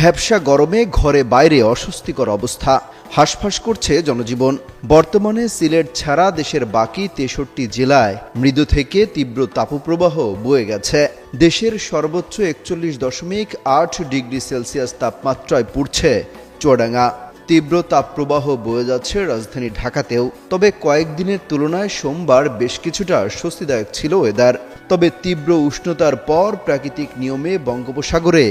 ভ্যাবসা গরমে ঘরে বাইরে অস্বস্তিকর অবস্থা। হাঁসফাঁস করছে জনজীবন। বর্তমানে সিলেট ছাড়া দেশের বাকি তেষট্টি জেলায় মৃদু থেকে তীব্র তাপপ্রবাহ বয়ে গেছে। দেশের সর্বোচ্চ একচল্লিশ দশমিক আট ডিগ্রি সেলসিয়াস তাপমাত্রায় পড়ছে চুয়াডাঙ্গা। তীব্র তাপপ্রবাহ বয়ে যাচ্ছে রাজধানী ঢাকাতেও। তবে কয়েকদিনের তুলনায় সোমবার বেশ কিছুটা স্বস্তিদায়ক ছিল ওয়েদার তবে তীব্র উষ্ণতার পর প্রাকৃতিক নিয়মে বঙ্গোপসাগরে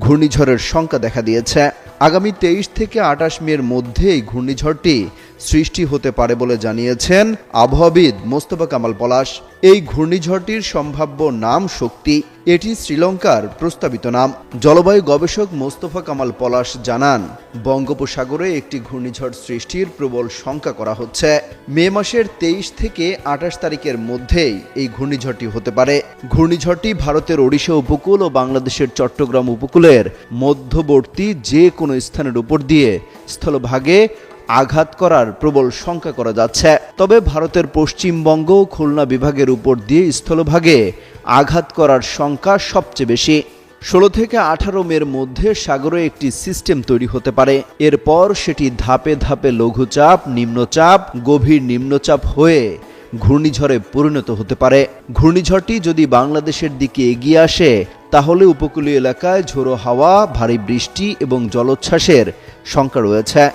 ঘূর্ণিঝড়ের সংখ্যা দেখা দিয়েছে। আগামী তেইশ থেকে আটাশ মের মধ্যে এই ঘূর্ণিঝড়টি সৃষ্টি হতে পারে বলে জানিয়েছেন আবহাওয়াবিদ মোস্তফা কামাল পলাশ। এই ঘূর্ণিঝড়টির সম্ভাব্য নাম শক্তি, এটি শ্রীলঙ্কার প্রস্তাবিত নাম। জলবায়ু গবেষক মোস্তফা কামাল পলাশ জানান, বঙ্গোপসাগরে একটি ঘূর্ণিঝড় সৃষ্টির প্রবল শঙ্কা করা হচ্ছে। মে মাসের তেইশ থেকে আঠাশ তারিখের মধ্যেই এই ঘূর্ণিঝড়টি হতে পারে। ঘূর্ণিঝড়টি ভারতের ওড়িশা উপকূল ও বাংলাদেশের চট্টগ্রাম উপকূলের মধ্যবর্তী যে কোনো স্থানের উপর দিয়ে স্থলভাগে আঘাত করার প্রবল শঙ্কা করা যাচ্ছে। তবে ভারতের পশ্চিমবঙ্গ খুলনা বিভাগের উপর দিয়ে স্থলভাগে আঘাত করার শঙ্কা সবচেয়ে বেশি। ষোলো থেকে আঠারো মের মধ্যে সাগরে একটি সিস্টেম তৈরি হতে পারে। এরপর সেটি ধাপে ধাপে লঘুচাপ, নিম্নচাপ, গভীর নিম্নচাপ হয়ে ঘূর্ণিঝড়ে পরিণত হতে পারে। ঘূর্ণিঝড়টি যদি বাংলাদেশের দিকে এগিয়ে আসে, তাহলে উপকূলীয় এলাকায় ঝোড়ো হাওয়া, ভারী বৃষ্টি এবং জলোচ্ছ্বাসের শঙ্কা রয়েছে।